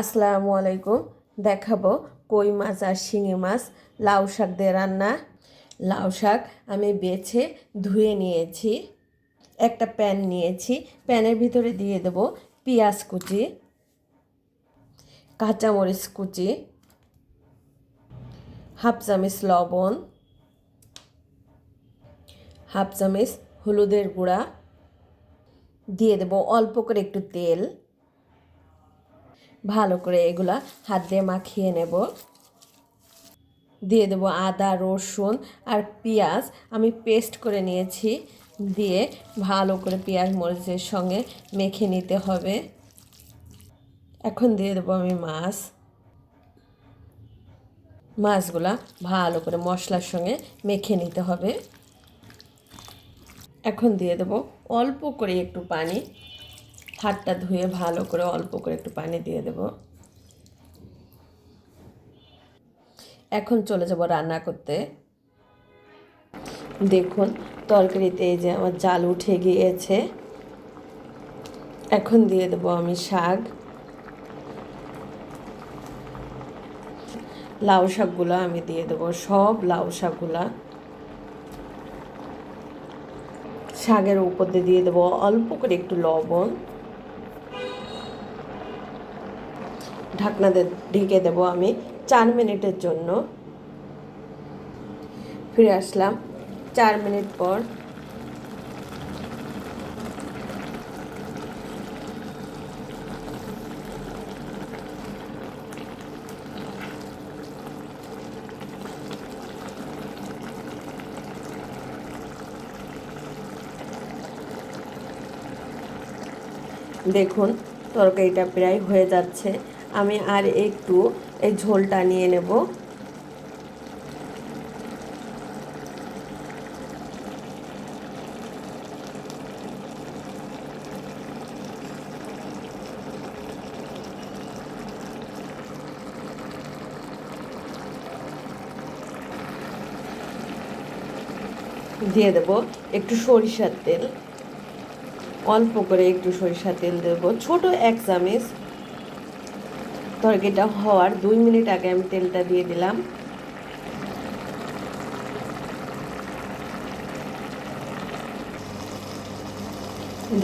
আসসালামু আলাইকুম। দেখাবো কই মাছ আর শিঙি মাছ। লাউ শাক দিয়ে রান্না। লাউ শাক আমি বেছে ধুয়ে নিয়েছি। একটা প্যান নিয়েছি। প্যানের ভিতরে দিয়ে দেব পেঁয়াজ কুচি, কাঁচামরিচ কুচি, হাফ চামচ লবণ, হাফ চামচ হলুদের গুঁড়া। দিয়ে দেব অল্প করে একটু তেল। ভালো করে এগুলা হাত দিয়ে মাখিয়ে নেব। দিয়ে দেবো আদা, রসুন আর পেঁয়াজ। আমি পেস্ট করে নিয়েছি দিয়ে ভালো করে পেঁয়াজ মরিচের সঙ্গে মেখে নিতে হবে। এখন দিয়ে দেবো আমি মাছ। মাছগুলা ভালো করে মশলার সঙ্গে মেখে নিতে হবে। এখন দিয়ে দেবো অল্প করে একটু পানি। হাতটা ধুয়ে ভালো করে অল্প করে একটু পানি দিয়ে দেব। এখন চলে যাব রান্না করতে। দেখুন, তরকারিতে এই যে আমার জাল উঠে গিয়েছে। এখন দিয়ে দেব আমি শাক। লাউ শাকগুলো আমি দিয়ে দেবো, সব লাউ শাকগুলা। শাকের উপর দিয়ে দেবো অল্প করে একটু লবণ। ঢাকনা ঢেকে দেবো আমি চার মিনিটের জন্য। ফিরে আসলাম চার মিনিট পর। দেখুন, তরকারিটা প্রায় হয়ে যাচ্ছে। আমি আর একটু এই ঝোলটা নিয়ে নেব। দিয়ে দেব একটু সরিষার তেল। অল্প করে একটু সরিষার তেল দেব। ছোট এক চামচ তরকারিটা হওয়ার দুই মিনিট আগে আমি তেলটা দিয়ে দিলাম।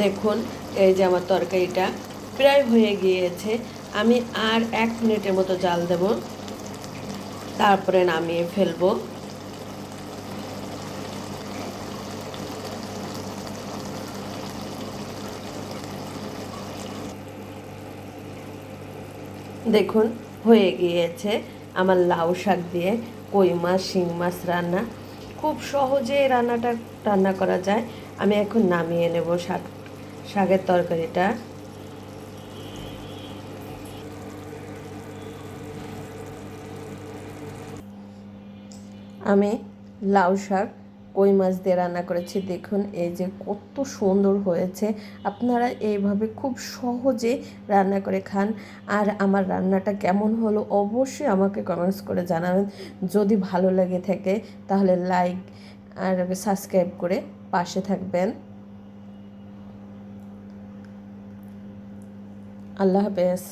দেখুন, এই যে আমার তরকারিটা প্রায় হয়ে গিয়েছে। আমি আর এক মিনিটের মতো জাল দেব। তারপরে নামিয়ে ফেলব। দেখুন, হয়ে গিয়েছে আমার লাউ শাক দিয়ে কই মাছ, শিং মাছ রান্না। খুব সহজে রান্নাটা রান্না করা যায়। আমি এখন নামিয়ে নেব শাক, শাকের তরকারিটা। আমি লাউ শাক কই মাছ দিয়ে রান্না করেছি, দেখুন এই যে কত সুন্দর হয়েছে। আপনারা এইভাবে খুব সহজে রান্না করে খান। আর আমার রান্নাটা কেমন হলো অবশ্যই আমাকে কমেন্টস করে জানাবেন। যদি ভালো লাগে থাকে তাহলে লাইক আর সাবস্ক্রাইব করে পাশে থাকবেন। আল্লাহ হাফেজ।